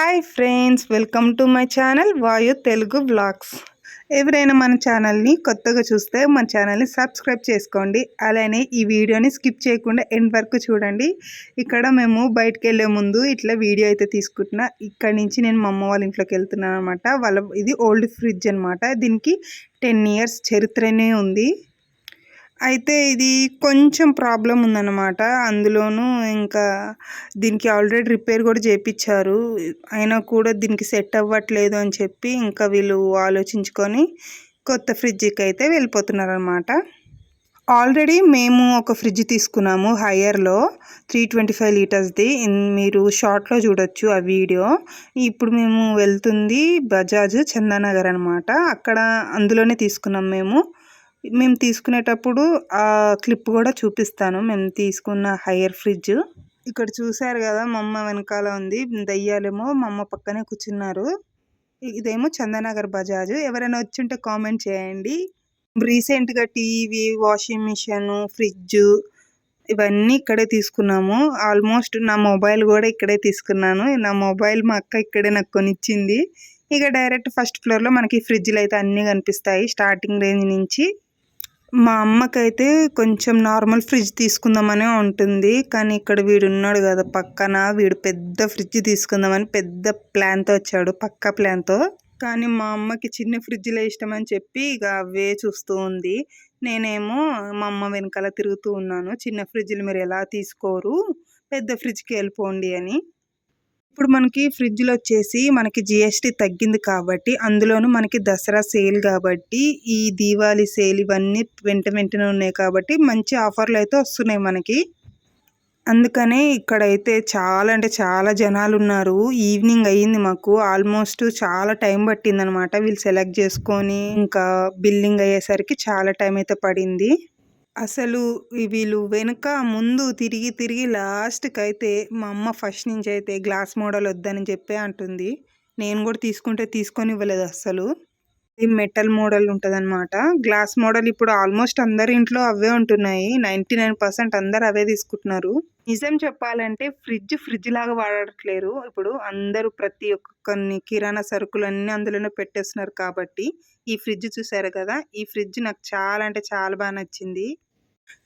Hi friends welcome to my channel Vayu Telugu blogs ఎవరైనా మన ఛానల్ని కొత్తగా చూస్తే మన ఛానల్ని సబ్స్క్రైబ్ చేసుకోండి. అలానే ఈ వీడియోని స్కిప్ చేయకుండా ఎండ్ వరకు చూడండి. ఇక్కడ మేము బయటకు వెళ్ళే ముందు ఇట్లా వీడియో అయితే తీసుకుంటున్నా. ఇక్కడ నుంచి నేను మా అమ్మ వాళ్ళ ఇంట్లోకి వెళ్తున్నాను అనమాట వాళ్ళ ఇది ఓల్డ్ ఫ్రిడ్జ్ అనమాట దీనికి టెన్ ఇయర్స్ చరిత్రనే ఉంది. అయితే ఇది కొంచెం ప్రాబ్లం ఉందన్నమాట. అందులోనూ ఇంకా దీనికి ఆల్రెడీ రిపేర్ కూడా చేయించారు అయినా కూడా దీనికి సెట్ అవ్వట్లేదు అని చెప్పి ఇంకా వీళ్ళు ఆలోచించుకొని కొత్త ఫ్రిడ్జ్కి అయితే వెళ్ళిపోతున్నారు అనమాట ఆల్రెడీ మేము ఒక ఫ్రిడ్జ్ తీసుకున్నాము హయ్యర్లో త్రీ ట్వంటీ ఫైవ్ లీటర్స్ది. మీరు షార్ట్లో చూడొచ్చు ఆ వీడియో. ఇప్పుడు మేము వెళ్తుంది బజాజ్ చందానగర్ అనమాట అక్కడ అందులోనే తీసుకున్నాం మేము. మేము తీసుకునేటప్పుడు ఆ క్లిప్ కూడా చూపిస్తాను. మేము తీసుకున్న హైయర్ ఫ్రిడ్జ్. ఇక్కడ చూసారు కదా మా అమ్మ వెనకాల ఉంది దయ్యాలేమో మా అమ్మ పక్కనే కూర్చున్నారు. ఇదేమో చందనగర్ బజాజ్. ఎవరైనా వచ్చింటే కామెంట్ చేయండి. రీసెంట్గా టీవీ వాషింగ్ మిషన్ ఫ్రిడ్జ్ ఇవన్నీ ఇక్కడే తీసుకున్నాము. ఆల్మోస్ట్ నా మొబైల్ కూడా ఇక్కడే తీసుకున్నాను. నా మొబైల్ మా అక్క ఇక్కడే నాకు కొనిచ్చింది. ఇక డైరెక్ట్ ఫస్ట్ ఫ్లోర్లో మనకి ఫ్రిడ్జ్లు అయితే అన్నీ కనిపిస్తాయి స్టార్టింగ్ రేంజ్ నుంచి. మా అమ్మకైతే కొంచెం నార్మల్ ఫ్రిడ్జ్ తీసుకుందామనే ఉంటుంది. కానీ ఇక్కడ వీడు ఉన్నాడు కదా పక్కన. వీడు పెద్ద ఫ్రిడ్జ్ తీసుకుందామని పెద్ద ప్లాన్తో వచ్చాడు పక్క ప్లాన్తో కానీ మా అమ్మకి చిన్న ఫ్రిడ్జ్లే ఇష్టం అని చెప్పి ఇక అవే చూస్తూ ఉంది. నేనేమో మా అమ్మ వెనకాల తిరుగుతూ ఉన్నాను. చిన్న ఫ్రిడ్జ్లు మీరు ఎలా తీసుకోరు? పెద్ద ఫ్రిడ్జ్కి వెళ్ళిపోండి అని. ఇప్పుడు మనకి ఫ్రిడ్జ్లో వచ్చేసి మనకి జిఎస్టీ తగ్గింది కాబట్టి అందులోనూ మనకి దసరా సేల్ కాబట్టి ఈ దీవాళీ సేల్ ఇవన్నీ వెంట వెంటనే ఉన్నాయి కాబట్టి మంచి ఆఫర్లు అయితే వస్తున్నాయి మనకి. అందుకనే ఇక్కడైతే చాలా అంటే చాలా జనాలు ఉన్నారు. ఈవినింగ్ అయ్యింది మాకు. ఆల్మోస్ట్ చాలా టైం పట్టింది అనమాట వీళ్ళు సెలెక్ట్ చేసుకొని ఇంకా బిల్లింగ్ అయ్యేసరికి చాలా టైం అయితే పడింది. అసలు వీళ్ళు వెనుక ముందు తిరిగి తిరిగి లాస్ట్కి అయితే మా అమ్మ ఫస్ట్ నుంచి అయితే గ్లాస్ మోడల్ వద్దని చెప్పే అంటుంది. నేను కూడా తీసుకుంటే తీసుకొని ఇవ్వలేదు అసలు. ఇది మెటల్ మోడల్ ఉంటుందన్నమాట. గ్లాస్ మోడల్ ఇప్పుడు ఆల్మోస్ట్ అందరి ఇంట్లో అవే ఉంటున్నాయి. నైంటీ నైన్ పర్సెంట్ అందరు అవే తీసుకుంటున్నారు. నిజం చెప్పాలంటే ఫ్రిడ్జ్ ఫ్రిడ్జ్ లాగా వాడట్లేరు. ఇప్పుడు అందరూ ప్రతి ఒక్క కొన్ని కిరాణా సరుకులన్నీ అందులోనే పెట్టేస్తున్నారు కాబట్టి ఈ ఫ్రిడ్జ్ చూసారు కదా? ఈ ఫ్రిడ్జ్ నాకు చాలా అంటే చాలా బాగా నచ్చింది.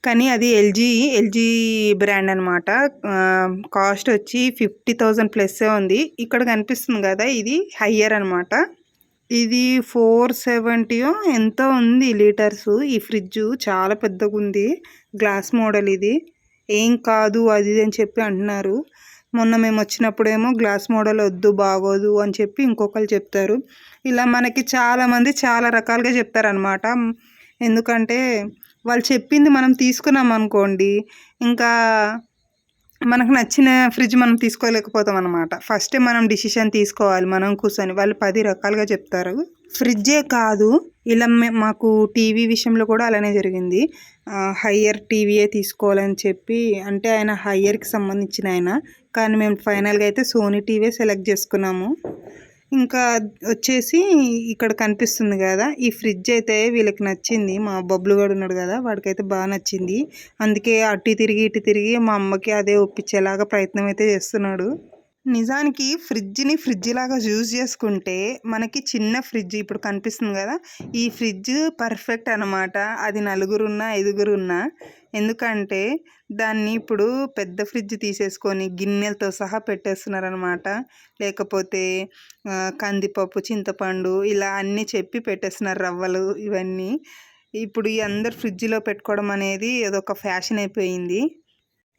కానీ అది ఎల్జీ ఎల్జీ బ్రాండ్ అనమాట కాస్ట్ వచ్చి ఫిఫ్టీ థౌజండ్ ప్లస్సే ఉంది. ఇక్కడ కనిపిస్తుంది కదా? ఇది హయ్యర్ అనమాట ఇది ఫోర్ సెవెంటీయో? ఎంతో ఉంది లీటర్స్? ఈ ఫ్రిడ్జ్ చాలా పెద్దగా ఉంది గ్లాస్ మోడల్ ఇది. ఏం కాదు అది అని చెప్పి అంటున్నారు. మొన్న మేము వచ్చినప్పుడేమో గ్లాస్ మోడల్ వద్దు బాగోదు అని చెప్పి ఇంకొకరు చెప్తారు. ఇలా మనకి చాలామంది చాలా రకాలుగా చెప్తారనమాట ఎందుకంటే వాళ్ళు చెప్పింది మనం తీసుకున్నాం అనుకోండి ఇంకా మనకు నచ్చిన ఫ్రిడ్జ్ మనం తీసుకోలేకపోతాం అనమాట ఫస్టే మనం డిసిషన్ తీసుకోవాలి మనం కూర్చొని. వాళ్ళు పది రకాలుగా చెప్తారు. ఫ్రిడ్జే కాదు ఇలా మాకు టీవీ విషయంలో కూడా అలానే జరిగింది. హయ్యర్ టీవీయే తీసుకోవాలని చెప్పి అంటే ఆయన హయ్యర్కి సంబంధించిన ఆయన. కానీ మేము ఫైనల్గా అయితే సోనీ టీవీ సెలెక్ట్ చేసుకున్నాము. ఇంకా వచ్చేసి ఇక్కడ కనిపిస్తుంది కదా ఈ ఫ్రిడ్జ్ అయితే వీళ్ళకి నచ్చింది. మా బబ్బులు కూడా ఉన్నాడు కదా వాడికైతే బాగా నచ్చింది. అందుకే అటు తిరిగి ఇటు తిరిగి మా అమ్మకి అదే ఒప్పించేలాగా ప్రయత్నం అయితే చేస్తున్నాడు. నిజానికి ఫ్రిడ్జ్ని ఫ్రిడ్జ్ లాగా యూజ్ చేసుకుంటే మనకి చిన్న ఫ్రిడ్జ్ ఇప్పుడు కనిపిస్తుంది కదా ఈ ఫ్రిడ్జ్ పర్ఫెక్ట్ అనమాట అది నలుగురున్నా ఐదుగురున్నా ఎందుకంటే దాన్ని ఇప్పుడు పెద్ద ఫ్రిడ్జ్ తీసేసుకొని గిన్నెలతో సహా పెట్టేస్తున్నారనమాట లేకపోతే కందిపప్పు చింతపండు ఇలా అన్నీ చెప్పి పెట్టేస్తున్నారు రవ్వలు ఇవన్నీ. ఇప్పుడు ఈ అందరు ఫ్రిడ్జ్లో పెట్టుకోవడం అనేది అదొక ఫ్యాషన్ అయిపోయింది.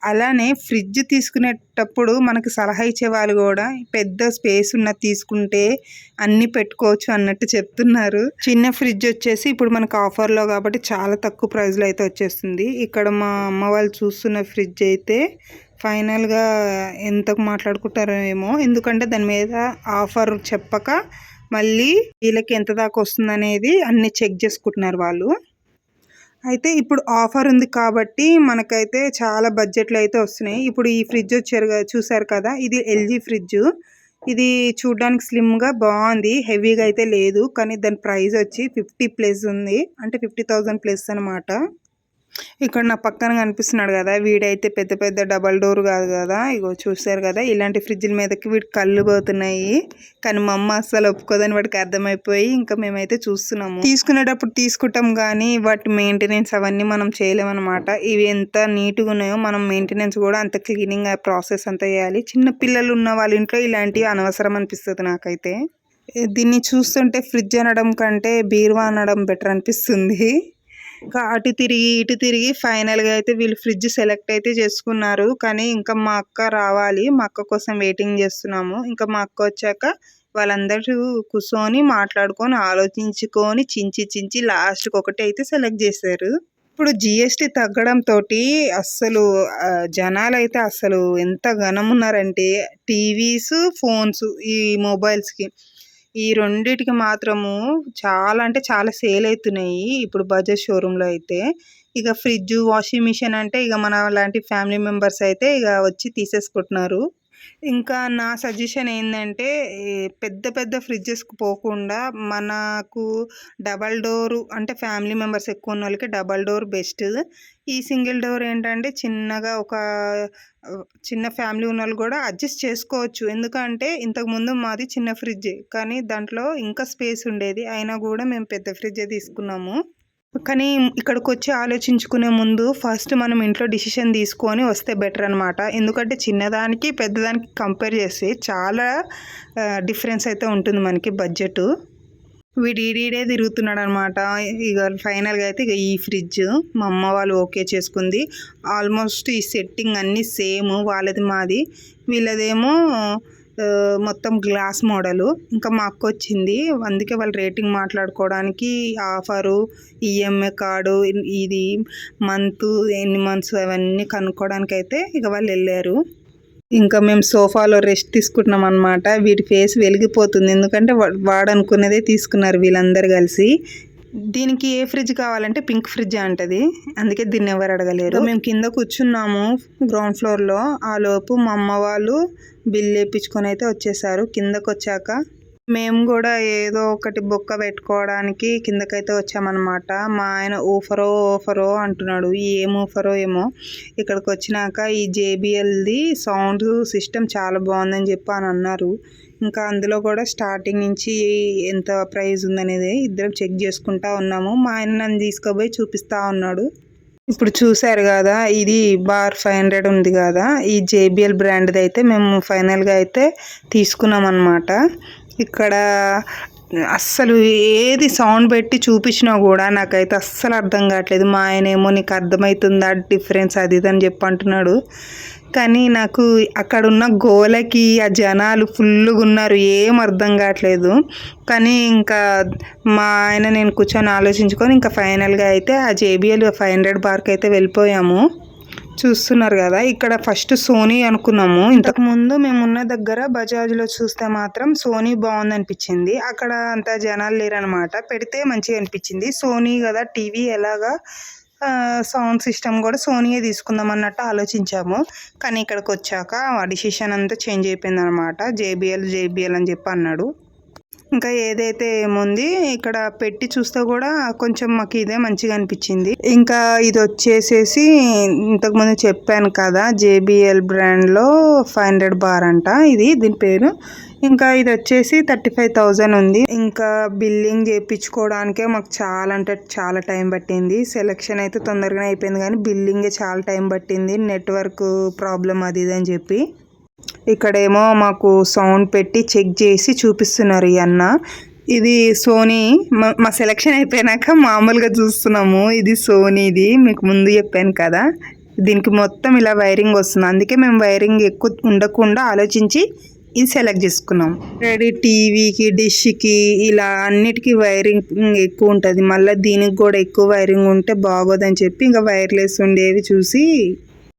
అలానే ఫ్రిడ్జ్ తీసుకునేటప్పుడు మనకు సలహా ఇచ్చే వాళ్ళు కూడా పెద్ద స్పేస్ ఉన్నది తీసుకుంటే అన్నీ పెట్టుకోవచ్చు అన్నట్టు చెప్తున్నారు. చిన్న ఫ్రిడ్జ్ వచ్చేసి ఇప్పుడు మనకు ఆఫర్లో కాబట్టి చాలా తక్కువ ప్రైస్లో అయితే వచ్చేస్తుంది. ఇక్కడ మా అమ్మ వాళ్ళు చూస్తున్న ఫ్రిడ్జ్ అయితే ఫైనల్గా ఎంతకు మాట్లాడుకుంటారో ఏమో ఎందుకంటే దాని మీద ఆఫర్ చెప్పక మళ్ళీ వీళ్ళకి ఎంత దాకా వస్తుంది అనేది అన్నీ చెక్ చేసుకుంటున్నారు వాళ్ళు. అయితే ఇప్పుడు ఆఫర్ ఉంది కాబట్టి మనకైతే చాలా బడ్జెట్లో అయితే వస్తున్నాయి. ఇప్పుడు ఈ ఫ్రిడ్జ్ వచ్చారు చూసారు కదా ఇది ఎల్జీ ఫ్రిడ్జ్. ఇది చూడడానికి స్లిమ్గా బాగుంది హెవీగా అయితే లేదు కానీ దాని ప్రైస్ వచ్చి ఫిఫ్టీ ప్లస్ ఉంది అంటే ఫిఫ్టీ థౌజండ్ ప్లస్ అనమాట ఇక్కడ నా పక్కన కనిపిస్తున్నాడు కదా వీడైతే పెద్ద పెద్ద డబల్ డోర్ కాదు కదా ఇగో చూశారు కదా ఇలాంటి ఫ్రిడ్జ్ల మీదకి వీడి కళ్ళు పోతున్నాయి కానీ మా అమ్మ అస్సలు ఒప్పుకోదని వాడికి అర్థమైపోయి ఇంకా మేమైతే చూస్తున్నాము. తీసుకునేటప్పుడు తీసుకుంటాం కానీ వాటి మెయింటెనెన్స్ అవన్నీ మనం చేయలేమన్నమాట. ఇవి ఎంత నీట్గా ఉన్నాయో మనం మెయింటెనెన్స్ కూడా అంత క్లీనింగ్ ప్రాసెస్ అంతా చేయాలి. చిన్న పిల్లలు ఉన్న వాళ్ళ ఇంట్లో ఇలాంటివి అనవసరం అనిపిస్తుంది నాకైతే. దీన్ని చూస్తుంటే ఫ్రిడ్జ్ అనడం కంటే బీరువా అనడం బెటర్ అనిపిస్తుంది. ఇంకా అటు తిరిగి ఇటు తిరిగి ఫైనల్గా అయితే వీళ్ళు ఫ్రిడ్జ్ సెలెక్ట్ అయితే చేసుకున్నారు. కానీ ఇంకా మా అక్క రావాలి. మా అక్క కోసం వెయిటింగ్ చేస్తున్నాము. ఇంకా మా అక్క వచ్చాక వాళ్ళందరూ కూర్చొని మాట్లాడుకొని ఆలోచించుకొని చించి చించి లాస్ట్కి ఒకటి అయితే సెలెక్ట్ చేశారు. ఇప్పుడు జిఎస్టీ తగ్గడంతో అస్సలు జనాలు అయితే అసలు ఎంత ఘనం ఉన్నారంటే టీవీస్ ఫోన్స్ ఈ మొబైల్స్కి. ఈ రెండిటికి మాత్రము చాలా అంటే చాలా సేల్ అవుతున్నాయి ఇప్పుడు బజాజ్ షోరూంలో అయితే ఇక ఫ్రిడ్జ్ వాషింగ్ మిషన్ అంటే ఇక మన లాంటి ఫ్యామిలీ మెంబర్స్ అయితే ఇక వచ్చి తీసేసుకుంటున్నారు. ఇంకా నా సజెషన్ ఏంటంటే పెద్ద పెద్ద ఫ్రిడ్జెస్కి పోకుండా మనకు డబల్ డోర్ అంటే ఫ్యామిలీ మెంబర్స్ ఎక్కువ ఉన్న వాళ్ళకి డబల్ డోర్ బెస్ట్. ఈ సింగిల్ డోర్ ఏంటంటే చిన్నగా ఒక చిన్న ఫ్యామిలీ ఉన్న వాళ్ళు కూడా అడ్జస్ట్ చేసుకోవచ్చు. ఎందుకంటే ఇంతకుముందు మాది చిన్న ఫ్రిడ్జ్ కానీ దాంట్లో ఇంకా స్పేస్ ఉండేది. అయినా కూడా మేము పెద్ద ఫ్రిడ్జే తీసుకున్నాము. కానీ ఇక్కడికి వచ్చి ఆలోచించుకునే ముందు ఫస్ట్ మనం ఇంట్లో డిసిషన్ తీసుకొని వస్తే బెటర్ అనమాట ఎందుకంటే చిన్నదానికి పెద్దదానికి కంపేర్ చేస్తే చాలా డిఫరెన్స్ అయితే ఉంటుంది మనకి బడ్జెట్. వీడు ఈడీడే తిరుగుతున్నాడు అనమాట ఇక ఫైనల్గా అయితే ఇక ఈ ఫ్రిడ్జ్ మా అమ్మ వాళ్ళు ఓకే చేసుకుంది. ఆల్మోస్ట్ ఈ సెట్టింగ్ అన్నీ సేమ్ వాళ్ళది మాది. వీళ్ళదేమో మొత్తం గ్లాస్ మోడలు. ఇంకా మా అక్క వచ్చింది. అందుకే వాళ్ళు రేటింగ్ మాట్లాడుకోవడానికి ఆఫరు ఈఎంఐ కార్డు ఇది మంత్ ఎన్ని మంత్స్ అవన్నీ కనుక్కోవడానికి అయితే ఇక వాళ్ళు వెళ్ళారు. ఇంకా మేము సోఫాలో రెస్ట్ తీసుకుంటున్నాం అనమాట వీటి ఫేస్ వెలిగిపోతుంది. ఎందుకంటే వాడనుకున్నదే తీసుకున్నారు వీళ్ళందరూ కలిసి. దీనికి ఏ ఫ్రిడ్జ్ కావాలంటే పింక్ ఫ్రిడ్జ్ అంటది. అందుకే దీన్ని ఎవరు అడగలేరు. మేము కింద కూర్చున్నాము గ్రౌండ్ ఫ్లోర్లో ఆ లోపు మా అమ్మ వాళ్ళు బిల్ వేయించుకొని అయితే వచ్చేసారు. కిందకు వచ్చాక మేము కూడా ఏదో ఒకటి బొక్క పెట్టుకోవడానికి కిందకైతే వచ్చామన్నమాట. మా ఆయన ఓఫరో ఓఫరో అంటున్నాడు. ఏం ఊఫరో ఏమో? ఇక్కడికి వచ్చినాక ఈ జేబిఎల్ది సౌండ్ సిస్టమ్ చాలా బాగుందని చెప్పి అని అన్నారు. ఇంకా అందులో కూడా స్టార్టింగ్ నుంచి ఎంత ప్రైస్ ఉందనేది ఇద్దరం చెక్ చేసుకుంటా ఉన్నాము. మా ఆయన నన్ను తీసుకుపోయి చూపిస్తూ ఉన్నాడు. ఇప్పుడు చూశారు కదా ఇది బార్ ఫైవ్ హండ్రెడ్ ఉంది కదా ఈ జేబిఎల్ బ్రాండ్ది అయితే మేము ఫైనల్గా అయితే తీసుకున్నాం అనమాట ఇక్కడ అస్సలు ఏది సౌండ్ పెట్టి చూపించినా కూడా నాకైతే అస్సలు అర్థం కావట్లేదు. మా ఆయన ఏమో నీకు అర్థమవుతుందా డిఫరెన్స్ అది ఇది అని చెప్పి అంటున్నాడు. కానీ నాకు అక్కడ ఉన్న గోలకి ఆ జనాలు ఫుల్గా ఉన్నారు ఏం అర్థం కావట్లేదు. కానీ ఇంకా మా ఆయన నేను కూర్చొని ఆలోచించుకొని ఇంకా ఫైనల్గా అయితే ఆ జేబిఎల్ ఫైవ్ హండ్రెడ్ బార్కి అయితే వెళ్ళిపోయాము. చూస్తున్నారు కదా ఇక్కడ ఫస్ట్ సోనీ అనుకున్నాము. ఇంతకు ముందు మేము ఉన్న దగ్గర బజాజ్లో చూస్తే మాత్రం సోనీ బాగుంది అనిపించింది అక్కడ అంత జనాలు లేరనమాట పెడితే మంచిగా అనిపించింది. సోనీ కదా టీవీ ఎలాగా సౌండ్ సిస్టమ్ కూడా సోనీయే తీసుకుందాం అన్నట్టు ఆలోచించాము. కానీ ఇక్కడికి వచ్చాక ఆ డిసిషన్ అంతా చేంజ్ అయిపోయింది అనమాట జేబిఎల్ జేబిఎల్ అని చెప్పి అన్నాడు. ఇంకా ఏదైతే ఏముంది ఇక్కడ పెట్టి చూస్తే కూడా కొంచెం మాకు ఇదే మంచిగా అనిపించింది. ఇంకా ఇది వచ్చేసేసి ఇంతకుముందు చెప్పాను కదా జేబిఎల్ బ్రాండ్లో ఫైవ్ హండ్రెడ్ బార్ అంట. ఇది దీని పేరు ఇంకా ఇది వచ్చేసి థర్టీ ఫైవ్ థౌజండ్ ఉంది. ఇంకా బిల్లింగ్ చేయించుకోవడానికే మాకు చాలా అంటే చాలా టైం పట్టింది. సెలెక్షన్ అయితే తొందరగానే అయిపోయింది కానీ బిల్లింగే చాలా టైం పట్టింది. నెట్వర్క్ ప్రాబ్లం అది ఇది అని చెప్పి. ఇక్కడేమో మాకు సౌండ్ పెట్టి చెక్ చేసి చూపిస్తున్నారు ఈ అన్న. ఇది సోనీ. మా మా సెలెక్షన్ అయిపోయినాక మామూలుగా చూస్తున్నాము. ఇది సోనీది మీకు ముందు చెప్పాను కదా. దీనికి మొత్తం ఇలా వైరింగ్ వస్తుంది. అందుకే మేము వైరింగ్ ఎక్కువ ఉండకుండా ఆలోచించి ఇది సెలెక్ట్ చేసుకున్నాం. రెడీ టీవీకి డిష్కి ఇలా అన్నిటికీ వైరింగ్ ఎక్కువ ఉంటుంది. మళ్ళీ దీనికి కూడా ఎక్కువ వైరింగ్ ఉంటే బాగోదని చెప్పి ఇంకా వైర్లెస్ ఉండేవి చూసి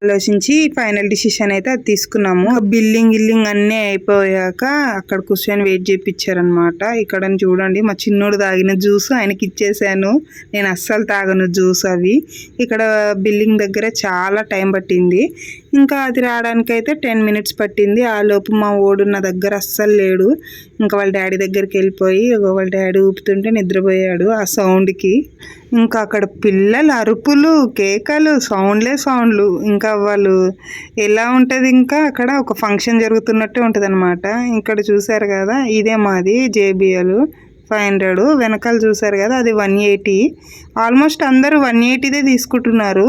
ఆలోచించి ఫైనల్ డిసిషన్ అయితే అది తీసుకున్నాము. బిల్లింగ్ గిల్లింగ్ అన్నీ అయిపోయాక అక్కడ కూర్చొని వెయిట్ చేయించారనమాట ఇక్కడ చూడండి మా చిన్నోడు తాగిన జ్యూస్ ఆయనకి ఇచ్చేసాను. నేను అస్సలు తాగను జ్యూస్ అవి. ఇక్కడ బిల్లింగ్ దగ్గర చాలా టైం పట్టింది. ఇంకా అది రావడానికి అయితే టెన్ మినిట్స్ పట్టింది. ఆ లోపు మా ఓడు నా దగ్గర అస్సలు లేడు. ఇంకా వాళ్ళ డాడీ దగ్గరికి వెళ్ళిపోయి వాళ్ళ డాడీ ఊపుతుంటే నిద్రపోయాడు ఆ సౌండ్కి. ఇంకా అక్కడ పిల్లల అరుపులు కేకలు సౌండ్లే సౌండ్లు. ఇంకా వాళ్ళు ఎలా ఉంటుంది ఇంకా అక్కడ ఒక ఫంక్షన్ జరుగుతున్నట్టే ఉంటుంది అనమాట ఇక్కడ చూసారు కదా ఇదే మాది జేబిఎల్ ఫైవ్ హండ్రెడ్. వెనకాల చూసారు కదా అది వన్ ఎయిటీ. ఆల్మోస్ట్ అందరూ వన్ ఎయిటీదే తీసుకుంటున్నారు.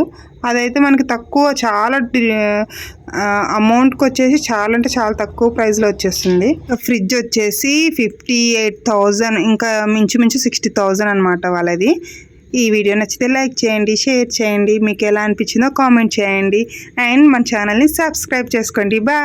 అదైతే మనకి తక్కువ చాలా అమౌంట్కి వచ్చేసి చాలా అంటే చాలా తక్కువ ప్రైస్లో వచ్చేస్తుంది. ఫ్రిడ్జ్ వచ్చేసి ఫిఫ్టీ ఎయిట్ థౌజండ్ ఇంకా మించుమించు సిక్స్టీ థౌజండ్ అనమాట వాళ్ళది. ఈ వీడియో నచ్చితే లైక్ చేయండి షేర్ చేయండి మీకు ఎలా అనిపించిందో కామెంట్ చేయండి. అండ్ మన ఛానల్ని సబ్స్క్రైబ్ చేసుకోండి. బాయ్!